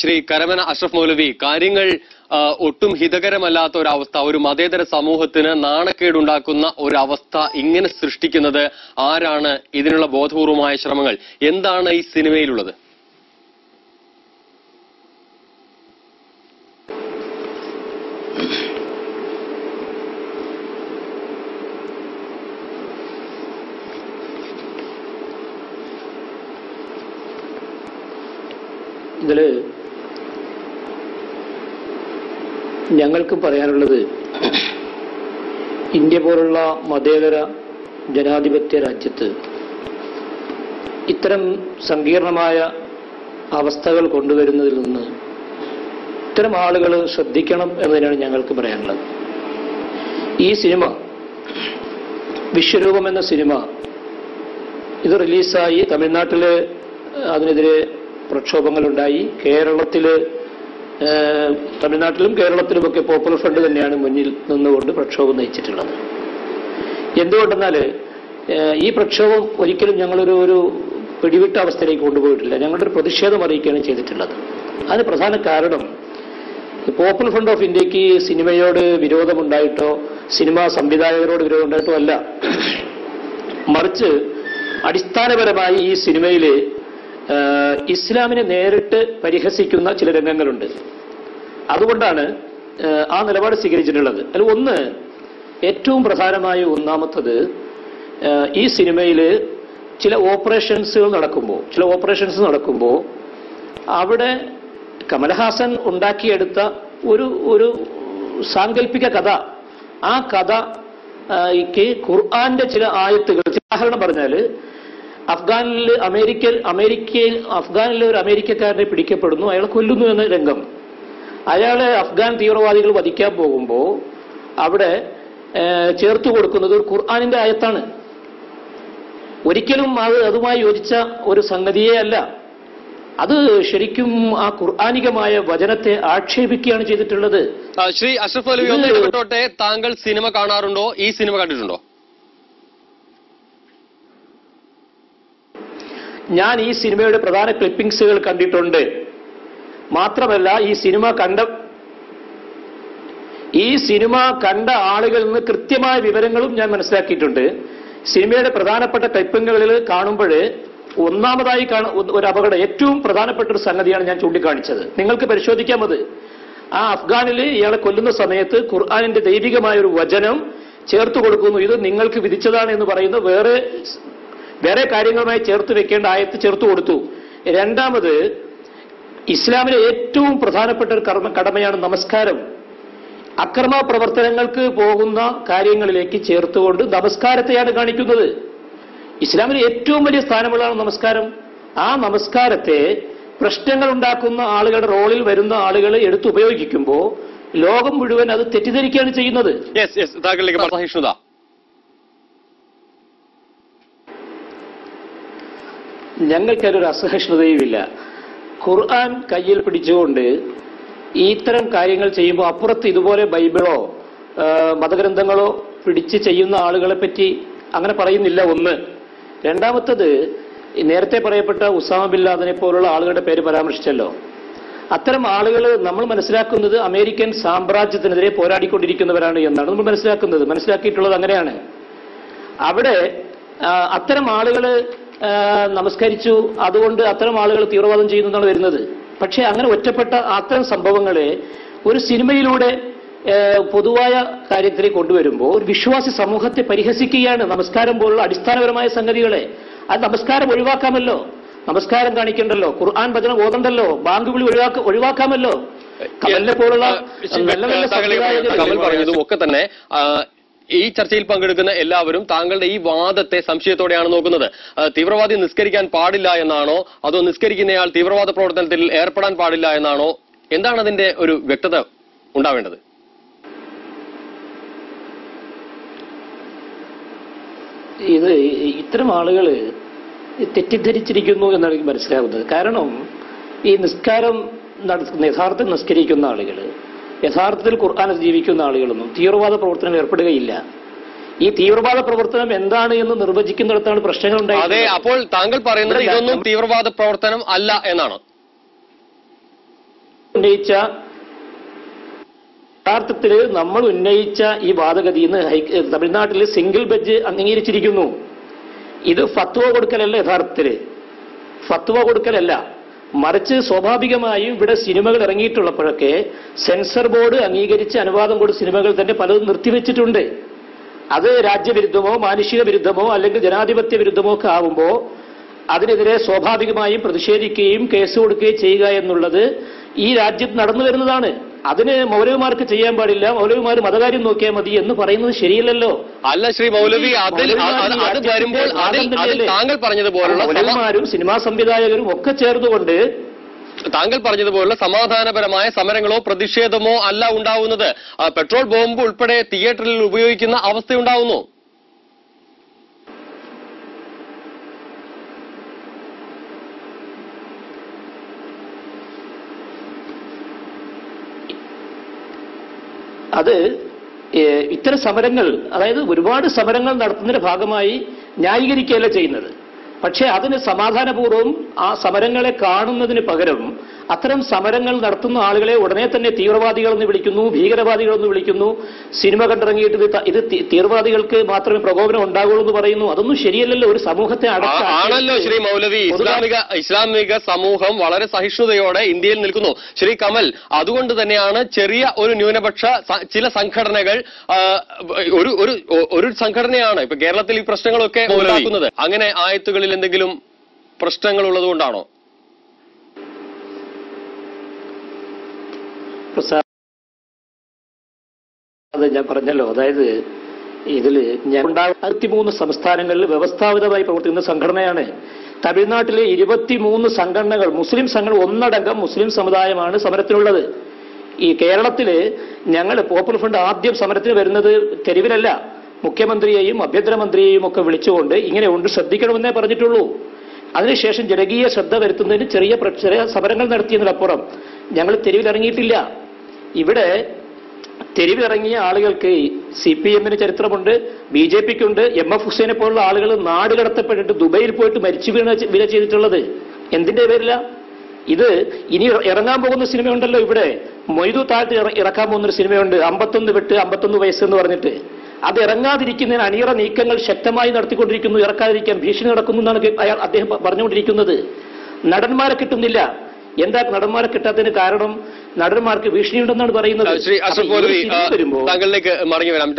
ശ്രീ കരമന അഷ്റഫ് മൗലവി കാര്യങ്ങൾ ഒട്ടും ഹിതകരമല്ലാത്ത ഒരവസ്ഥ ഒരു മതേതര സമൂഹത്തിന് നാണക്കേടുണ്ടാക്കുന്ന ഒരവസ്ഥ ഇങ്ങനെ സൃഷ്ടിക്കുന്നത് ആരാണ് ഇതിനുള്ള ബോധപൂർവമായ ശ്രമങ്ങൾ? എന്താണ് ഈ സിനിമയിലുള്ളത്? ഇതിൽ ഞങ്ങൾക്ക് പറയാനുള്ളത് ഇന്ത്യ പോലുള്ള മതേതര ജനാധിപത്യ രാജ്യത്ത് ഇത്തരം സങ്കീർണമായ അവസ്ഥകൾ കൊണ്ടുവരുന്നതിൽ നിന്ന് ഇത്തരം ആളുകൾ ശ്രദ്ധിക്കണം എന്നതിനാണ് ഞങ്ങൾക്ക് പറയാനുള്ളത്. ഈ സിനിമ വിശ്വരൂപം എന്ന സിനിമ ഇത് റിലീസായി. തമിഴ്നാട്ടിൽ അതിനെതിരെ പ്രക്ഷോഭങ്ങളുണ്ടായി. കേരളത്തിൽ ഏഹ്, തമിഴ്നാട്ടിലും കേരളത്തിലുമൊക്കെ പോപ്പുലർ ഫ്രണ്ട് തന്നെയാണ് മുന്നിൽ നിന്നുകൊണ്ട് പ്രക്ഷോഭം നയിച്ചിട്ടുള്ളത്. എന്തുകൊണ്ടെന്നാൽ ഈ പ്രക്ഷോഭം ഒരിക്കലും ഞങ്ങളൊരു ഒരു പിടിവിട്ട അവസ്ഥയിലേക്ക് കൊണ്ടുപോയിട്ടില്ല. ഞങ്ങളുടെ ഒരു പ്രതിഷേധം അറിയിക്കുകയാണ് ചെയ്തിട്ടുള്ളത്. അതിന് പ്രധാന കാരണം പോപ്പുലർ ഫ്രണ്ട് ഓഫ് ഇന്ത്യയ്ക്ക് സിനിമയോട് വിരോധമുണ്ടായിട്ടോ സിനിമാ സംവിധായകരോട് വിരോധമുണ്ടായിട്ടോ അല്ല. മറിച്ച് അടിസ്ഥാനപരമായി ഈ സിനിമയിൽ ഇസ്ലാമിനെ നേരിട്ട് പരിഹസിക്കുന്ന ചില രംഗങ്ങളുണ്ട്. അതുകൊണ്ടാണ് ആ, നിലപാട് സ്വീകരിച്ചിട്ടുള്ളത്. അതിൽ ഒന്ന് ഏറ്റവും പ്രധാനമായ ഒന്നാമത്തത് ഈ സിനിമയിൽ ചില ഓപ്പറേഷൻസുകൾ നടക്കുമ്പോൾ ചില ഓപ്പറേഷൻസ് നടക്കുമ്പോൾ അവിടെ കമൽഹാസൻ ഉണ്ടാക്കിയെടുത്ത ഒരു ഒരു സാങ്കല്പിക കഥ ആ കഥ ഖുർആന്റെ ചില ആയത്തുകൾ ഉദാഹരണം പറഞ്ഞാൽ അഫ്ഗാനിൽ അമേരിക്കൻ അമേരിക്കയിൽ അഫ്ഗാനിലെ ഒരു അമേരിക്കക്കാരനെ പിടിക്കപ്പെടുന്നു. അയാളെ കൊല്ലുന്നു എന്ന രംഗം. അയാളെ അഫ്ഗാൻ തീവ്രവാദികൾ വധിക്കാൻ പോകുമ്പോൾ അവിടെ ചേർത്ത് കൊടുക്കുന്നത് ഒരു ഖുർആാനിന്റെ ആയത്താണ്. ഒരിക്കലും അത് അതുമായി യോജിച്ച ഒരു സംഗതിയേ അല്ല. അത് ശരിക്കും ആ ഖുർആാനികമായ വചനത്തെ ആക്ഷേപിക്കുകയാണ് ചെയ്തിട്ടുള്ളത്. ശ്രീ അഷ്റഫ് അലി താങ്കൾ സിനിമ കാണാറുണ്ടോ? ഈ സിനിമ കണ്ടിട്ടുണ്ടോ? ഞാൻ ഈ സിനിമയുടെ പ്രധാന ക്ലിപ്പിംഗ്സുകൾ കണ്ടിട്ടുണ്ട്. മാത്രമല്ല ഈ സിനിമ കണ്ട ഈ സിനിമ കണ്ട ആളുകളിൽ നിന്ന് കൃത്യമായ വിവരങ്ങളും ഞാൻ മനസ്സിലാക്കിയിട്ടുണ്ട്. സിനിമയുടെ പ്രധാനപ്പെട്ട ക്ലിപ്പിങ്ങുകളിൽ കാണുമ്പോൾ ഒന്നാമതായി ഒരു അപകടം ഏറ്റവും പ്രധാനപ്പെട്ട ഒരു സംഗതിയാണ് ഞാൻ ചൂണ്ടിക്കാണിച്ചത്. നിങ്ങൾക്ക് പരിശോധിക്കാം അത്. ആ അഫ്ഗാനിൽ ഇയാളെ കൊല്ലുന്ന സമയത്ത് ഖുർആാനിന്റെ ദൈവികമായ ഒരു വചനം ചേർത്ത് കൊടുക്കുന്നു. ഇത് നിങ്ങൾക്ക് വിധിച്ചതാണ് എന്ന് പറയുന്ന വേറെ വേറെ കാര്യങ്ങളുമായി ചേർത്ത് വെക്കേണ്ട ആയത്ത് ചേർത്ത് കൊടുത്തു. രണ്ടാമത് ഇസ്ലാമിലെ ഏറ്റവും പ്രധാനപ്പെട്ട ഒരു കർമ്മ കടമയാണ് നമസ്കാരം. അക്രമ പ്രവർത്തനങ്ങൾക്ക് പോകുന്ന കാര്യങ്ങളിലേക്ക് ചേർത്തുകൊണ്ട് നമസ്കാരത്തെയാണ് കാണിക്കുന്നത്. ഇസ്ലാമിലെ ഏറ്റവും വലിയ സ്ഥാനമുള്ളതാണ് നമസ്കാരം. ആ നമസ്കാരത്തെ പ്രശ്നങ്ങൾ ഉണ്ടാക്കുന്ന ആളുകളുടെ റോളിൽ വരുന്ന ആളുകൾ എടുത്തുപയോഗിക്കുമ്പോ ലോകം മുഴുവൻ അത് തെറ്റിദ്ധരിക്കുകയാണ് ചെയ്യുന്നത്. ഞങ്ങൾക്കൊരു അസഹിഷ്ണുതയുമില്ല. ഖുർആൻ കയ്യിൽ പിടിച്ചുകൊണ്ട് ഇത്തരം കാര്യങ്ങൾ ചെയ്യുമ്പോൾ അപ്പുറത്ത് ഇതുപോലെ ബൈബിളോ മതഗ്രന്ഥങ്ങളോ പിടിച്ച് ചെയ്യുന്ന ആളുകളെ പറ്റി അങ്ങനെ പറയുന്നില്ല ഒന്ന്. രണ്ടാമത്തത് നേരത്തെ പറയപ്പെട്ട ഉസാമ ബിൻ ലാദനെ പോലുള്ള ആളുകളുടെ പേര് പരാമർശിച്ചല്ലോ. അത്തരം ആളുകൾ നമ്മൾ മനസ്സിലാക്കുന്നത് അമേരിക്കൻ സാമ്രാജ്യത്തിനെതിരെ പോരാടിക്കൊണ്ടിരിക്കുന്നവരാണ് എന്നാണ് നമ്മൾ മനസ്സിലാക്കുന്നത്. മനസ്സിലാക്കിയിട്ടുള്ളത് അങ്ങനെയാണ്. അവിടെ അത്തരം ആളുകൾ നമസ്കരിച്ചു. അതുകൊണ്ട് അത്തരം ആളുകൾ തീവ്രവാദം ചെയ്യുന്നു എന്നാണ് വരുന്നത്. പക്ഷേ അങ്ങനെ ഒറ്റപ്പെട്ട അത്തരം സംഭവങ്ങളെ ഒരു സിനിമയിലൂടെ പൊതുവായ കാര്യത്തിലേക്ക് കൊണ്ടുവരുമ്പോൾ ഒരു വിശ്വാസി സമൂഹത്തെ പരിഹസിക്കുകയാണ് നമസ്കാരം പോലുള്ള അടിസ്ഥാനപരമായ സംഗതികളെ. അത് നമസ്കാരം ഒഴിവാക്കാമല്ലോ. നമസ്കാരം കാണിക്കണ്ടല്ലോ. ഖുർആൻ ഭജനം ഓതണ്ടല്ലോ. ബാങ്ക് വിളി ഒഴിവാക്ക ഒഴിവാക്കാമല്ലോ. കമലിനെ പോലുള്ള നല്ല നല്ല സംവിധായകർ ഒക്കെ തന്നെ ഈ ചർച്ചയിൽ പങ്കെടുക്കുന്ന എല്ലാവരും താങ്കളുടെ ഈ വാദത്തെ സംശയത്തോടെയാണ് നോക്കുന്നത്. തീവ്രവാദി നിസ്കരിക്കാൻ പാടില്ല എന്നാണോ? അതോ നിസ്കരിക്കുന്നയാൾ തീവ്രവാദ പ്രവർത്തനത്തിൽ ഏർപ്പെടാൻ പാടില്ല എന്നാണോ? എന്താണ് അതിന്റെ ഒരു വ്യക്തത ഉണ്ടാവേണ്ടത്? ഇത് ഇത്തരം ആളുകൾ തെറ്റിദ്ധരിച്ചിരിക്കുന്നു എന്നാണ് എനിക്ക് മനസ്സിലാകുന്നത് കാരണം ഈ നിസ്കാരം നടത്തുന്ന യഥാർത്ഥം നിസ്കരിക്കുന്ന ആളുകൾ യഥാർത്ഥത്തിൽ ഖുർആൻ ജീവിക്കുന്ന ആളുകളൊന്നും തീവ്രവാദ പ്രവർത്തനം ഏർപ്പെടുകയില്ല. ഈ തീവ്രവാദ പ്രവർത്തനം എന്താണ് എന്ന് നിർവചിക്കുന്നിടത്താണ് പ്രശ്നങ്ങൾ അതെ ഉണ്ടായത് അപ്പോൾ താങ്കൾ പറയുന്നത് ഇതൊന്നും തീവ്രവാദ പ്രവർത്തനം അല്ല എന്നാണ്. ഉന്നയിച്ച യഥാർത്ഥത്തിൽ നമ്മൾ ഉന്നയിച്ച ഈ വാദഗതി ഇന്ന് തമിഴ്നാട്ടിൽ സിംഗിൾ ബെഞ്ച് അംഗീകരിച്ചിരിക്കുന്നു. ഇത് ഫത്വ കൊടുക്കലല്ല യഥാർത്ഥത്തിൽ. ഫത്വ കൊടുക്കലല്ല. മറിച്ച് സ്വാഭാവികമായും ഇവിടെ സിനിമകൾ ഇറങ്ങിയിട്ടുള്ളപ്പോഴൊക്കെ സെൻസർ ബോർഡ് അംഗീകരിച്ച് അനുവാദം കൊടുത്ത സിനിമകൾ തന്നെ പലതും നിർത്തിവെച്ചിട്ടുണ്ട്. അത് രാജ്യവിരുദ്ധമോ മാനുഷിക വിരുദ്ധമോ അല്ലെങ്കിൽ ജനാധിപത്യ വിരുദ്ധമോ ഒക്കെ ആവുമ്പോൾ അതിനെതിരെ സ്വാഭാവികമായും പ്രതിഷേധിക്കുകയും കേസ് കൊടുക്കുകയും ചെയ്യുക എന്നുള്ളത് ഈ രാജ്യത്ത് നടന്നു വരുന്നതാണ്. അതിന് മൗലവിമാർക്ക് ചെയ്യാൻ പാടില്ല മൗലവിമാർ മതകാര്യം നോക്കിയാൽ മതി എന്ന് പറയുന്നത് ശരിയല്ലല്ലോ. അല്ല ശ്രീ മൗലവി അതിൽ അത് വരുമ്പോൾ താങ്കൾ പറഞ്ഞതുപോലുള്ള മൗലവിമാരും സിനിമാ സംവിധായകരും ഒക്കെ ചേർന്നുകൊണ്ട് താങ്കൾ പറഞ്ഞതുപോലുള്ള സമാധാനപരമായ സമരങ്ങളോ പ്രതിഷേധമോ അല്ല ഉണ്ടാവുന്നത്. പെട്രോൾ ബോംബ് ഉൾപ്പെടെ തിയേറ്ററിൽ ഉപയോഗിക്കുന്ന അവസ്ഥയുണ്ടാവുന്നു. അത് ഇത്തരം സമരങ്ങൾ അതായത് ഒരുപാട് സമരങ്ങൾ നടത്തുന്നതിന്റെ ഭാഗമായി ന്യായീകരിക്കുകയല്ല ചെയ്യുന്നത്. പക്ഷേ അതിന് സമാധാനപൂർവം ആ സമരങ്ങളെ കാണുന്നതിന് പകരം അത്തരം സമരങ്ങൾ നടത്തുന്ന ആളുകളെ ഉടനെ തന്നെ തീവ്രവാദികൾ എന്ന് വിളിക്കുന്നു ഭീകരവാദികൾ എന്ന് വിളിക്കുന്നു. സിനിമ കണ്ടിറങ്ങിയിട്ട് ഇത് തീവ്രവാദികൾക്ക് മാത്രമേ പ്രകോപനം ഉണ്ടാകുള്ളൂ എന്ന് പറയുന്നു. അതൊന്നും ശരിയല്ലല്ലോ ഒരു സമൂഹത്തെ ആണല്ലോ ശ്രീ മൗലവി. ഇസ്ലാമിക ഇസ്ലാമിക സമൂഹം വളരെ സഹിഷ്ണുതയോടെ ഇന്ത്യയിൽ നിൽക്കുന്നു. ശ്രീ കമൽ അതുകൊണ്ട് തന്നെയാണ് ചെറിയ ഒരു ന്യൂനപക്ഷ ചില സംഘടനകൾ ഒരു ഒരു ഒരു സംഘടനയാണ് ഇപ്പൊ കേരളത്തിൽ ഈ പ്രശ്നങ്ങളൊക്കെ ഉണ്ടാക്കുന്നത്. അങ്ങനെ ആയത്തുകളിൽ എന്തെങ്കിലും പ്രശ്നങ്ങൾ ഉള്ളതുകൊണ്ടാണോ? പ്രസാദ് ഞാൻ പറഞ്ഞല്ലോ. അതായത് ഇതിൽ ഞാൻ അറുപത്തിമൂന്ന് സംസ്ഥാനങ്ങളിൽ വ്യവസ്ഥാപിതമായി പ്രവർത്തിക്കുന്ന സംഘടനയാണ്. തമിഴ്നാട്ടിലെ ഇരുപത്തിമൂന്ന് സംഘടനകൾ മുസ്ലിം സംഘടന ഒന്നടങ്കം മുസ്ലിം സമുദായമാണ് സമരത്തിനുള്ളത് ഈ കേരളത്തിൽ ഞങ്ങൾ പോപ്പുലർ ഫ്രണ്ട് ആദ്യം സമരത്തിന് വരുന്നത് തെരുവിലല്ല. മുഖ്യമന്ത്രിയെയും ആഭ്യന്തരമന്ത്രിയെയും ഒക്കെ വിളിച്ചുകൊണ്ട് ഇങ്ങനെ ഉണ്ട് ശ്രദ്ധിക്കണമെന്നേ പറഞ്ഞിട്ടുള്ളൂ. അതിനുശേഷം ജനകീയ ശ്രദ്ധ വരുത്തുന്നതിന് ചെറിയ ചെറിയ സമരങ്ങൾ നടത്തിയതിനപ്പുറം ഞങ്ങൾ തെരുവിലിറങ്ങിയിട്ടില്ല. ഇവിടെ തെരുവിലിറങ്ങിയ ആളുകൾക്ക് സി പി എമ്മിന് ചരിത്രമുണ്ട് ബി ജെ പിക്കുണ്ട് എം എഫ് ഹുസൈനെ പോലുള്ള ആളുകൾ നാട് കടത്തപ്പെട്ടിട്ട് ദുബൈയിൽ പോയിട്ട് മരിച്ചു വീണ വില ചെയ്തിട്ടുള്ളത്. എന്തിന്റെ പേരില? ഇത് ഇനി ഇറങ്ങാൻ പോകുന്ന സിനിമയുണ്ടല്ലോ ഇവിടെ. മൊയ്തു താഴ്ത്തി ഇറക്കാൻ പോകുന്ന ഒരു സിനിമയുണ്ട് അമ്പത്തൊന്ന് വിട്ട് അമ്പത്തൊന്ന് വയസ്സ് എന്ന് പറഞ്ഞിട്ട്. അത് ഇറങ്ങാതിരിക്കുന്നതിന് അണിയറ നീക്കങ്ങൾ ശക്തമായി നടത്തിക്കൊണ്ടിരിക്കുന്നു ഇറക്കാതിരിക്കാൻ ഭീഷണി നടക്കുന്നു എന്നാണ് അയാൾ അദ്ദേഹം പറഞ്ഞുകൊണ്ടിരിക്കുന്നത്. നടന്മാരെ കിട്ടുന്നില്ല. എന്താ നടന്മാരെ കിട്ടാത്തതിന് കാരണം നടന്മാർക്ക് ഭീഷണിയുണ്ടെന്നാണ് പറയുന്നത്. താങ്കളിലേക്ക് മടങ്ങി വരാം.